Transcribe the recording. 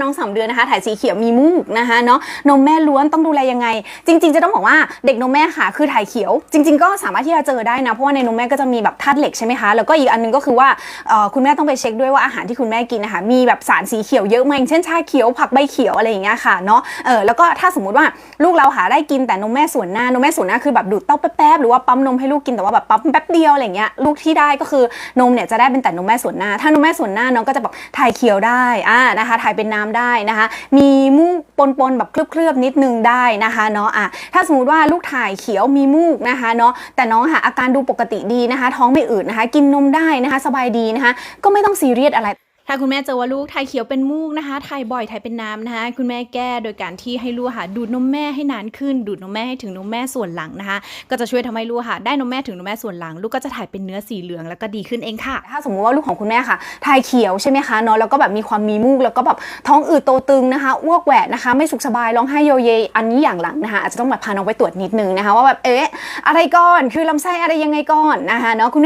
น้องสามเดือนนะคะถ่ายสีเขียวมีมูกนะคะเนาะนมแม่ล้วนต้องดูแลยังไง จริง ๆ จะต้องบอกว่าเด็กนมแม่ค่ะคือถ่ายเขียว จริง ๆ ก็สามารถที่จะเจอได้นะเพราะว่าในนมแม่ก็จะมีแบบธาตุเหล็กใช่ไหมคะแล้วก็อีกอันหนึงก็คือว่าคุณแม่ต้องไปเช็คด้วยว่าอาหารที่คุณแม่กินนะคะมีแบบสารสีเขียวเยอะไหมอย่างเช่นชาเขียวผักใบเขียวอะไรอย่างเงี้ยค่ะเนาะเออแล้วก็ถ้าสมมุติว่าลูกเราหาได้กินแต่นมแม่ส่วนหน้านมแม่ส่วนหน้าคือแบบดูดเต้าแป๊บๆหรือว่าปั๊มนมให้ลูกกินแต่ว่าแบบปั๊มแป๊บเดียวอะไรอย่างเงี้ยลูกที่ได้ก็คือนมเนี่ยจะได้เป็นแต่นมแม่ส่วนหน้า ถ้านมแม่ส่วนหน้าน้องก็จะแบบถ่ายเขียวได้อ่านะคะถ่ายเป็นน้ำได้นะคะ มีมูกปนๆแบบเคลือบๆนิดนึงได้นะคะเนาะอะถ้าสมมติว่าลูกถ่ายเขียวมีมูกนะคะเนาะแต่น้องหาอาการดูปกติดีนะคะ ท้องไม่อืดนะคะ กินนมได้นะคะ สบายดีนะคะ ก็ไม่ต้องซีเรียสอะไร ถ้าคุณแม่เจอว่าลูกถ่ายเขียวเป็นมูกนะคะถ่ายบ่อยถ่ายเป็นน้ำนะคะคุณแม่แก้โดยการที่ให้ลูกค่ะดูดนมแม่ให้นานขึ้น ดูดนมแม่ให้ถึงนมแม่ส่วนหลังนะคะ ก็จะช่วยทำให้ลูกค่ะได้นมแม่ถึงนมแม่ส่วนหลัง ลูกก็จะถ่ายเป็นเนื้อสีเหลืองแล้วก็ดีขึ้นเองค่ะ ถ้าสมมติว่าลูกของคุณแม่ค่ะถ่ายเขียวใช่ไหมคะเนาะแล้วก็แบบมีความมีมูกแล้วก็แบบท้องอืดโตตึงนะคะอ้วกแหวกนะคะ ไม่สุขสบายร้องไห้โยเย อันนี้อย่างหลังนะคะอาจจะต้องแบบพาน้องไปตรวจนิดนึงนะคะว่าแบบเอ๊ะอะไรก่อนคือลำไส้อะไรยังไงก่อนนะคะเนาะคุณ